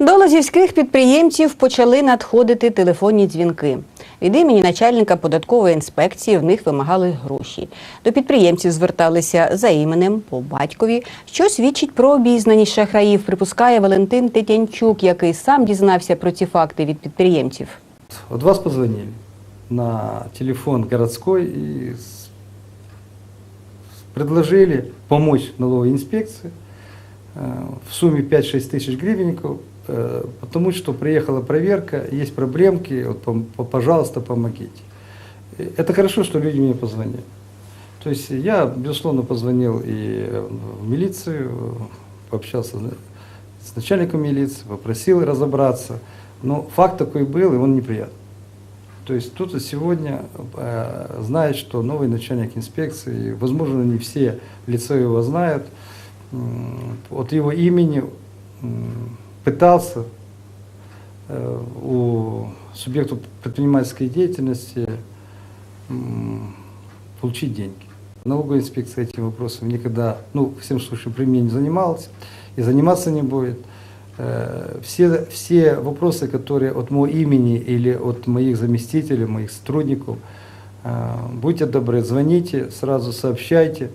До лозівських підприємців почали надходити телефонні дзвінки. Від імені начальника податкової інспекції в них вимагали гроші. До підприємців зверталися за іменем по батькові, що свідчить про обізнаність шахраїв, припускає Валентин Тетянчук, який сам дізнався про ці факти від підприємців. Вот вас позвонили на телефон городской и с- предложили помочь налоговой инспекции э, в сумме 5-6 тысяч гривенников, э, Потому что приехала проверка, есть проблемки, вот, пожалуйста, помогите. И Это хорошо, что люди мне позвонили. То есть я, безусловно, позвонил и в милицию, пообщался с начальником милиции, попросил разобраться. Но факт такой был, и он неприятный. То есть кто-то сегодня э, знает, что новый начальник инспекции, возможно, не все лицо его знают, от его имени пытался э, у субъектов предпринимательской деятельности получить деньги. Налоговая инспекция этим вопросом никогда, ну, всем случае, при мне не занималась и заниматься не будет. Э, Все, все вопросы, которые от моего имени или от моих заместителей, моих сотрудников, э, будьте добры, звоните, сразу сообщайте.